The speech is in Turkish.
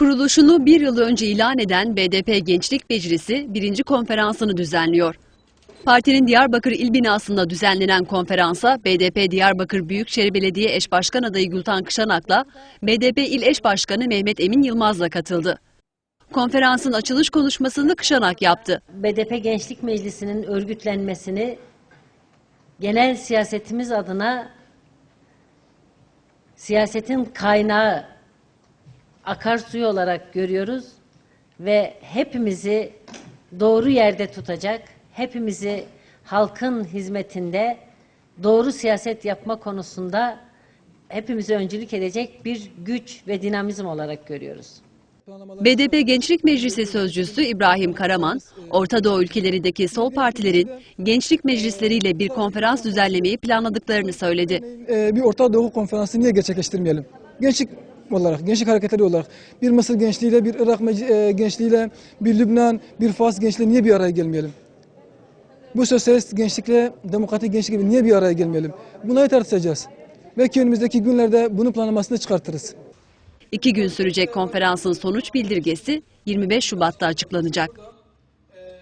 Kuruluşunu bir yıl önce ilan eden BDP Gençlik Meclisi birinci konferansını düzenliyor. Partinin Diyarbakır İl binasında düzenlenen konferansa BDP Diyarbakır Büyükşehir Belediye Eş Başkan adayı Gültan Kışanak'la BDP İl Eş Başkanı Mehmet Emin Yılmaz'la katıldı. Konferansın açılış konuşmasını Kışanak yaptı. BDP Gençlik Meclisi'nin örgütlenmesini genel siyasetimiz adına siyasetin kaynağı akarsuyu olarak görüyoruz ve hepimizi doğru yerde tutacak, hepimizi halkın hizmetinde doğru siyaset yapma konusunda hepimize öncülük edecek bir güç ve dinamizm olarak görüyoruz. BDP Gençlik Meclisi Sözcüsü İbrahim Karaman, Orta Doğu ülkelerindeki sol partilerin gençlik meclisleriyle bir konferans düzenlemeyi planladıklarını söyledi. Ee, bir Orta Doğu konferansı niye gerçekleştirmeyelim? Gençlik olarak, gençlik hareketleri olarak bir Mısır gençliğiyle, bir Irak e, gençliğiyle, bir Lübnan, bir Fas gençliğiyle niye bir araya gelmeyelim? Bu sosyalist gençlikle demokratik gençlik gibi niye bir araya gelmeyelim? Bunları tartışacağız. Belki önümüzdeki günlerde bunun planlamasını çıkartırız. İki gün sürecek konferansın sonuç bildirgesi 25 Şubat'ta açıklanacak. Ee,